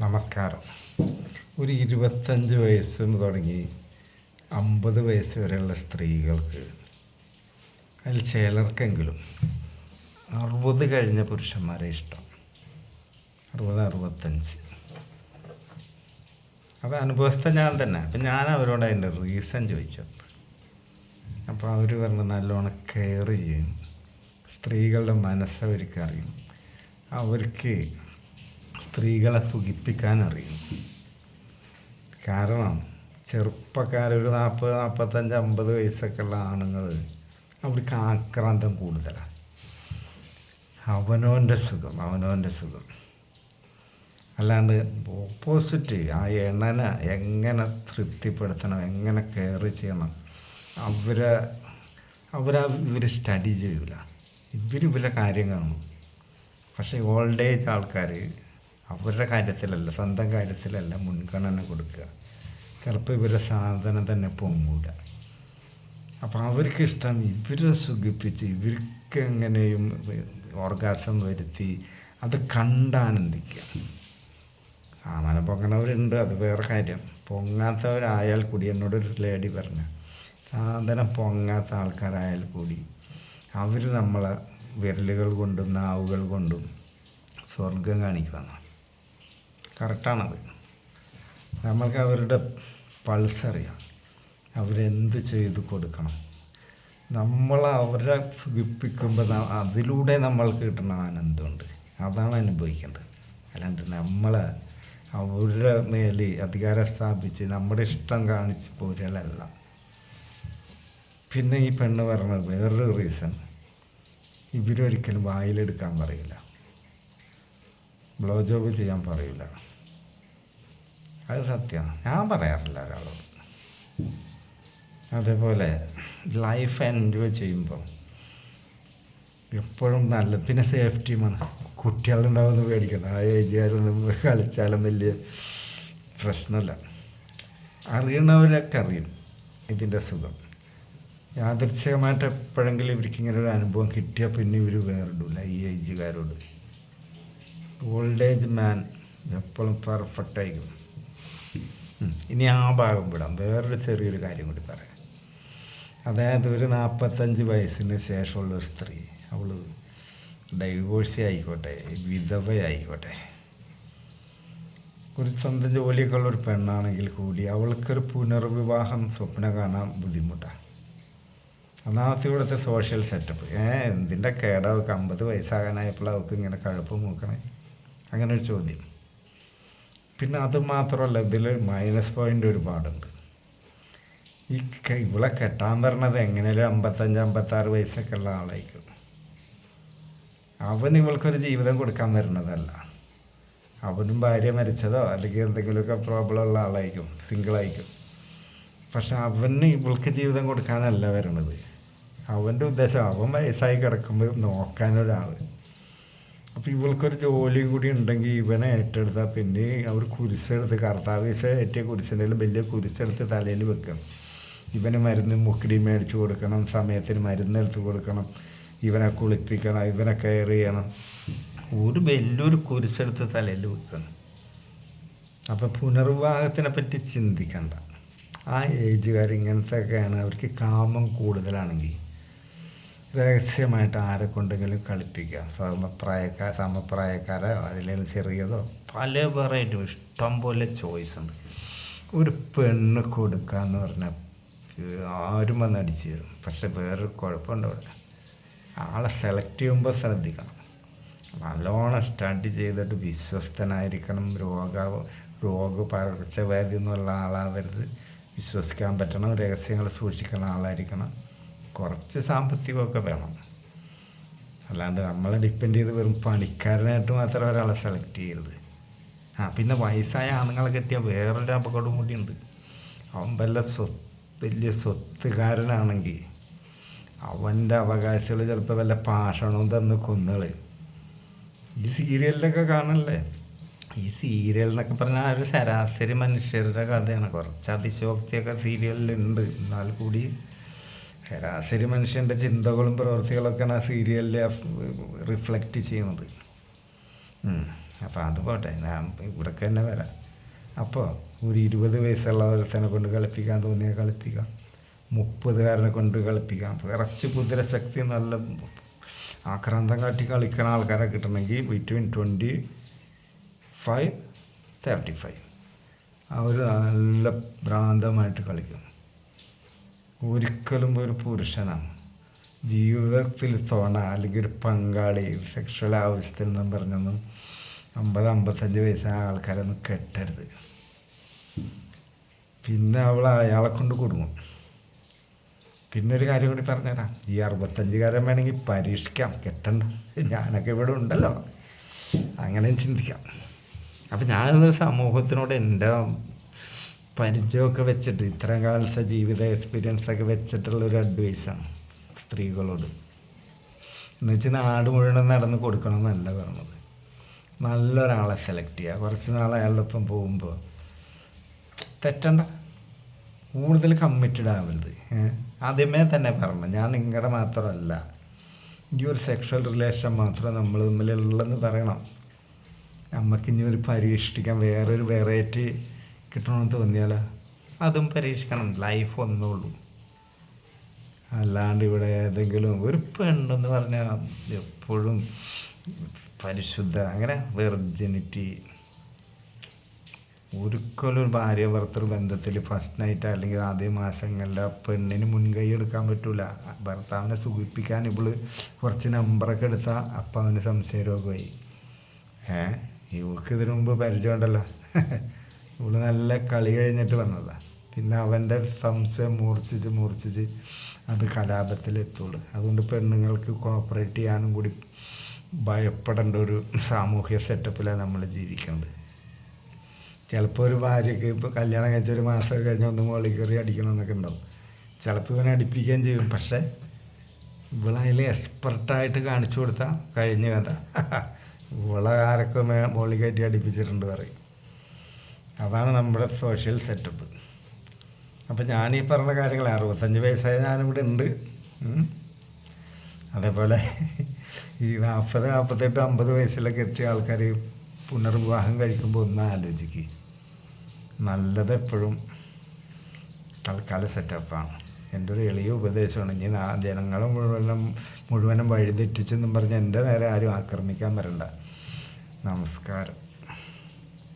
നമസ്കാരം. ഒരു ഇരുപത്തഞ്ച് വയസ്സ് തുടങ്ങി അമ്പത് വയസ്സ് വരെയുള്ള സ്ത്രീകൾക്ക് അതിൽ ചിലർക്കെങ്കിലും അറുപത് കഴിഞ്ഞ പുരുഷന്മാരെ ഇഷ്ടം. അറുപത് അറുപത്തഞ്ച്. അത് അനുഭവസ്ഥ ഞാൻ തന്നെ. അപ്പം ഞാൻ അവരോട് അതിന്റെ റീസൺ ചോദിച്ചു അപ്പോൾ അവർ പറഞ്ഞ് നല്ലോണം കെയർ ചെയ്യും. സ്ത്രീകളുടെ മനസ്സ് അവർക്ക് അറിയും. അവർക്ക് സ്ത്രീകളെ സുഖിപ്പിക്കാൻ അറിയും കാരണം ചെറുപ്പക്കാരൊരു നാൽപ്പത് നാൽപ്പത്തഞ്ച് അമ്പത് വയസ്സൊക്കെ ഉള്ള ആണുങ്ങൾ അവർക്ക് ആക്രാന്തം കൂടുതലാണ് അവനോന്റെ സുഖം അവനോന്റെ സുഖം. അല്ലാണ്ട് ഓപ്പോസിറ്റ് ആ എണ്ണനെ എങ്ങനെ തൃപ്തിപ്പെടുത്തണം എങ്ങനെ കെയർ ചെയ്യണം അവരെ അവരാ ഇവർ സ്റ്റഡി ചെയ്യൂല. ഇവർ ഇവരെ കാര്യം കാണും പക്ഷേ ഓൾഡ് ഏജ് ആൾക്കാർ അവരുടെ കാര്യത്തിലല്ല സ്വന്തം കാര്യത്തിലല്ല മുൻഗണന കൊടുക്കുക. ചിലപ്പോൾ ഇവരുടെ സാധനം തന്നെ പൊങ്ങൂല. അപ്പോൾ അവർക്ക് ഇഷ്ടം ഇവരെ സുഖിപ്പിച്ച് ഇവർക്ക് എങ്ങനെയും ഓർഗാസം വരുത്തി അത് കണ്ടാനന്ദിക്കുക ആമന പൊങ്ങണവരുണ്ട് അത് വേറെ കാര്യം. പൊങ്ങാത്തവരായാൽ കൂടി എന്നോടൊരു ലേഡി പറഞ്ഞു സാധനം പൊങ്ങാത്ത ആൾക്കാരായാൽ കൂടി അവർ നമ്മളെ വിരലുകൾ കൊണ്ടും നാവുകൾ കൊണ്ടും സ്വർഗം കാണിക്കുമെന്ന് കറക്റ്റാണത്. നമ്മൾക്ക് അവരുടെ പൾസ് അറിയാം അവരെന്ത് ചെയ്ത് കൊടുക്കണം. നമ്മൾ അവരെ സുഖിപ്പിക്കുമ്പോൾ അതിലൂടെ നമ്മൾക്ക് കിട്ടുന്ന ആനന്ദമുണ്ട്. അതാണ് അനുഭവിക്കേണ്ടത്. അല്ലാണ്ട് നമ്മളെ അവരുടെ മേൽ അധികാരം സ്ഥാപിച്ച് നമ്മുടെ ഇഷ്ടം കാണിച്ച് പോരലല്ല. പിന്നെ ഈ പെണ്ണ് പറഞ്ഞത് വേറൊരു റീസൺ ഇവരൊരിക്കലും വായിലെടുക്കാൻ പറയില്ല. ബ്ലോ ജോബ് ചെയ്യാൻ പറയില്ല. അത് സത്യമാണ് ഞാൻ പറയാറില്ല ഒരാളോട്. അതേപോലെ ലൈഫ് എൻജോയ് ചെയ്യുമ്പോൾ എപ്പോഴും നല്ല പിന്നെ സേഫ്റ്റിയുമാണ് കുട്ടികളുണ്ടാവുമെന്ന് പേടിക്കണം ആ ഏജുകാരൊന്നും കളിച്ചാലും വലിയ പ്രശ്നമില്ല. അറിയണവരൊക്കെ അറിയും ഇതിന്റെ സുഖം യാദൃച്ഛികമായിട്ട് എപ്പോഴെങ്കിലും ഇവർക്ക് ഇങ്ങനെ ഒരു അനുഭവം കിട്ടിയാൽ പിന്നെ ഇവർ വേറിടില്ല ഈ ഏജുകാരോട് ഓൾഡ് ഏജ് മാൻ എപ്പോഴും പെർഫെക്റ്റ് ആയിരിക്കും. ഇനി ആ ഭാഗം വിടാം. വേറൊരു ചെറിയൊരു കാര്യം കൂടി പറയാം. അതായത് ഒരു നാൽപ്പത്തഞ്ച് വയസ്സിന് ശേഷമുള്ള ഒരു സ്ത്രീ അവൾ ഡൈവോഴ്സി ആയിക്കോട്ടെ വിധവയായിക്കോട്ടെ. ഒരു സ്വന്തം ജോലിയൊക്കെ ഒരു പെണ്ണാണെങ്കിൽ കൂടി അവൾക്കൊരു പുനർവിവാഹം സ്വപ്നം കാണാൻ ബുദ്ധിമുട്ടാണ് ഒന്നാമത്തെ ഇവിടുത്തെ സോഷ്യൽ സെറ്റപ്പ് ഏഹ് എന്തിന്റെ കേടാവൾക്ക് അമ്പത് വയസ്സാകാനായപ്പോൾ അവൾക്ക് ഇങ്ങനെ കഴുപ്പ് മൂക്കണേ? അങ്ങനെ ഒരു ചോദ്യം. പിന്നെ അത് മാത്രമല്ല ഇതിൽ മൈനസ് പോയിന്റ് ഒരുപാടുണ്ട്. ഈ ഇവിടെ കെട്ടാൻ പറഞ്ഞത് എങ്ങനെയാലും അമ്പത്തഞ്ച് അമ്പത്താറ് വയസ്സൊക്കെ ഉള്ള ആളായിരിക്കും. അവൻ ഇവൾക്കൊരു ജീവിതം കൊടുക്കാൻ വരുന്നതല്ല. അവനും ഭാര്യ മരിച്ചതോ അല്ലെങ്കിൽ എന്തെങ്കിലുമൊക്കെ പ്രോബ്ലം ഉള്ള ആളായിരിക്കും സിംഗിളായിരിക്കും പക്ഷെ അവന് ഇവൾക്ക് ജീവിതം കൊടുക്കാനല്ല വരണത്. അവന്റെ ഉദ്ദേശം അവൻ വയസ്സായി കിടക്കുമ്പോൾ നോക്കാനൊരാൾ അപ്പോൾ ഇവൾക്കൊരു ജോലിയും കൂടി ഉണ്ടെങ്കിൽ ഇവനെ ഏറ്റെടുത്താൽ പിന്നെ അവർ കുരിശെടുത്ത് കർത്താവീസ ഏറ്റ കുരിശിന്റെ വലിയ കുരിശെടുത്ത് തലയിൽ വെക്കണം. ഇവന് മരുന്ന് മുക്കിടി മേടിച്ച് കൊടുക്കണം സമയത്തിന് മരുന്ന് എടുത്ത് കൊടുക്കണം ഇവനെ കുളിപ്പിക്കണം ഇവനെ കെയർ ചെയ്യണം. ഒരു വലിയൊരു കുരിശെടുത്ത് തലയിൽ വെക്കണം. അപ്പോൾ പുനർവിവാഹത്തിനെ പറ്റി ചിന്തിക്കണ്ട. ആ ഏജുകാർ ഇങ്ങനത്തെയൊക്കെയാണ് അവർക്ക് കാമം കൂടുതലാണെങ്കിൽ രഹസ്യമായിട്ട് ആരെ കൊണ്ടെങ്കിലും കളിപ്പിക്കുക. സമപ്രായക്കാർ സമപ്രായക്കാരോ അതിലേ ചെറിയതോ പല വെറൈറ്റി ഇഷ്ടം പോലെ ചോയ്സ് ഉണ്ട്. ഒരു പെണ്ണ് കൊടുക്കുക എന്ന് പറഞ്ഞാൽ ആരും വന്ന് അടിച്ചു തരും. പക്ഷെ വേറൊരു കുഴപ്പമുണ്ട് അവിടെ. ആളെ സെലക്ട് ചെയ്യുമ്പോൾ ശ്രദ്ധിക്കണം. നല്ലോണം സ്റ്റഡി ചെയ്തിട്ട് വിശ്വസ്തനായിരിക്കണം. രോഗ രോഗ പകർച്ചവ്യാധി എന്നുള്ള ആളാവരുത്. വിശ്വസിക്കാൻ പറ്റണം. രഹസ്യങ്ങൾ സൂക്ഷിക്കുന്ന ആളായിരിക്കണം. കുറച്ച് സാമ്പത്തികമൊക്കെ വേണം. അല്ലാണ്ട് നമ്മളെ ഡിപ്പെൻഡ് ചെയ്ത് വെറും പണിക്കാരനായിട്ട് മാത്രം ഒരാളെ സെലക്ട് ചെയ്യരുത്. ആ പിന്നെ വയസ്സായ ആണുങ്ങളെ കിട്ടിയ വേറൊരു അപകടം കൂടിയുണ്ട് അവൻ വല്ല സ്വത്ത് വലിയ സ്വത്തുകാരനാണെങ്കിൽ അവന്റെ അവകാശികൾ ചിലപ്പോൾ വല്ല പാഷണവും തന്ന് കൊന്നുകൾ ഈ സീരിയലിലൊക്കെ കാണല്ലേ ഈ സീരിയൽ എന്നൊക്കെ പറഞ്ഞാൽ ഒരു ശരാശരി മനുഷ്യരുടെ കഥയാണ്. കുറച്ച് അതിശോക്തിയൊക്കെ സീരിയലിലുണ്ട്. എന്നാൽ കൂടി ശരാശരി മനുഷ്യന്റെ ചിന്തകളും പ്രവൃത്തികളൊക്കെയാണ് ആ സീരിയലിൽ റിഫ്ലക്റ്റ് ചെയ്യുന്നത്. അപ്പോൾ അത് പോട്ടെ ഞാൻ ഇവിടേക്ക് തന്നെ വരാം. അപ്പോൾ ഒരു ഇരുപത് വയസ്സുള്ള ഒരുത്തനെ കൊണ്ട് കളിപ്പിക്കാൻ തോന്നിയാൽ കളിപ്പിക്കാം. മുപ്പതുകാരനെ കൊണ്ട് കളിപ്പിക്കാം. കുറച്ച് കുതിരശക്തി നല്ല ആക്രാന്തം കാട്ടി കളിക്കുന്ന ആൾക്കാരെ കിട്ടണമെങ്കിൽ between twenty five thirty five അവർ നല്ല ഭ്രാന്തമായിട്ട് കളിക്കും. ഒരിക്കലും ഒരു പുരുഷനാണ്. ജീവിതത്തിൽ തോണ അല്ലെങ്കിൽ ഒരു പങ്കാളി സെക്ഷൽ ആവശ്യത്തിൽ നിന്നും പറഞ്ഞൊന്നും അമ്പത് അമ്പത്തഞ്ച് വയസ്സായ ആൾക്കാരൊന്നും കെട്ടരുത്. പിന്നെ അവൾ അയാളെ കൊണ്ട് കുടുങ്ങും. പിന്നെ ഒരു കാര്യം കൂടി പറഞ്ഞുതരാം. ഈ അറുപത്തഞ്ചുകാരൻ വേണമെങ്കിൽ പരീക്ഷിക്കാം. കെട്ടണ്ട. ഞാനൊക്കെ ഇവിടെ ഉണ്ടല്ലോ. അങ്ങനെ ചിന്തിക്കാം. അപ്പം ഞാനൊരു സമൂഹത്തിനോട് എന്റെ പരിചയമൊക്കെ വെച്ചിട്ട് ഇത്രയും കാലത്തെ ജീവിത എക്സ്പീരിയൻസ് ഒക്കെ വെച്ചിട്ടുള്ള ഒരു അഡ്വൈസാണ് സ്ത്രീകളോട്. എന്ന് വെച്ചാൽ നാട് മുഴുവൻ നടന്ന് കൊടുക്കണമെന്നല്ല പറഞ്ഞത്. നല്ലൊരാളെ സെലക്ട് ചെയ്യുക കുറച്ച് നാൾ അയാളുടെ ഒപ്പം പോകുമ്പോൾ തെറ്റണ്ട. കൂടുതൽ കമ്മിറ്റഡ് ആവരുത്. ആദ്യമേ തന്നെ പറഞ്ഞു. ഞാൻ നിങ്ങളുടെ മാത്രമല്ല ഈ ഒരു സെക്ഷൽ റിലേഷൻ മാത്രം നമ്മൾ തമ്മിലുള്ളതെന്ന് പറയണം. നമുക്ക് ഇനി ഒരു പരീക്ഷിക്കാൻ വേറൊരു വെറൈറ്റി കിട്ടണമെന്ന് തോന്നിയാൽ അതും പരീക്ഷിക്കണം. ലൈഫ് ഒന്നേ ഉള്ളൂ അല്ലാണ്ട് ഇവിടെ ഏതെങ്കിലും ഒരു പെണ്ണെന്ന് പറഞ്ഞാൽ എപ്പോഴും പരിശുദ്ധ അങ്ങനെ വെർജിനിറ്റി ഒരിക്കലും ഒരു ഭാര്യ ഭർത്തൃ ബന്ധത്തിൽ ഫസ്റ്റ് നൈറ്റ് അല്ലെങ്കിൽ ആദ്യ മാസങ്ങളിൽ പെണ്ണിന് മുൻകൈ എടുക്കാൻ പറ്റൂല. ഭർത്താവിനെ സുഖിപ്പിക്കാൻ ഇവൾ കുറച്ച് നമ്പറൊക്കെ എടുത്താൽ അപ്പം അവന് സംശയരോഗമായി. ഏ? ഇവൾക്ക് ഇതിനു മുമ്പ് പരിചയമുണ്ടല്ലോ. ഇവൾ നല്ല കളി കഴിഞ്ഞിട്ട് വന്നതാണ് പിന്നെ അവന്റെ സംശയം മൂർച്ഛിച്ച് മൂർച്ഛിച്ച് അത് കലാപത്തിലെത്തുള്ളൂ. അതുകൊണ്ട് പെണ്ണുങ്ങൾക്ക് കോപ്പറേറ്റ് ചെയ്യാനും കൂടി ഭയപ്പെടേണ്ട ഒരു സാമൂഹ്യ സെറ്റപ്പിലാണ് നമ്മൾ ജീവിക്കുന്നത് ചിലപ്പോൾ ഒരു ഭാര്യയ്ക്ക് ഇപ്പോൾ കല്യാണം കഴിച്ച ഒരു മാസം കഴിഞ്ഞ് ഒന്ന് മുകളിൽ കയറി അടിക്കണം എന്നൊക്കെ ഉണ്ടാവും. ചിലപ്പോൾ ഇവനെ അടിപ്പിക്കുകയും ചെയ്യും. പക്ഷേ ഇവളതിൽ എക്സ്പെർട്ടായിട്ട് കാണിച്ചു കൊടുത്താൽ കഴിഞ്ഞു കഥ. ഇവളെ ആരൊക്കെ മുകളിൽ കയറ്റി അടിപ്പിച്ചിട്ടുണ്ട് പറയും. അതാണ് നമ്മുടെ സോഷ്യൽ സെറ്റപ്പ് അപ്പം ഞാൻ ഈ പറഞ്ഞ കാര്യങ്ങൾ അറുപത്തഞ്ച് വയസ്സായ ഞാനിവിടെ ഉണ്ട്. അതേപോലെ ഈ നാൽപ്പത് നാൽപ്പത്തെട്ട് അമ്പത് വയസ്സിലൊക്കെ എത്തിയ ആൾക്കാർ പുനർവിവാഹം കഴിക്കുമ്പോൾ ഒന്ന് ആലോചിക്കുക നല്ലത് എപ്പോഴും തൽക്കാല സെറ്റപ്പാണ് എന്റെ ഒരു എളിയ ഉപദേശമാണ്. ഇനി ജനങ്ങളെ മുഴുവനും മുഴുവനും വഴിതെറ്റിച്ചെന്നും പറഞ്ഞ് എന്റെ നേരെ ആരും ആക്രമിക്കാൻ വരണ്ട. നമസ്കാരം.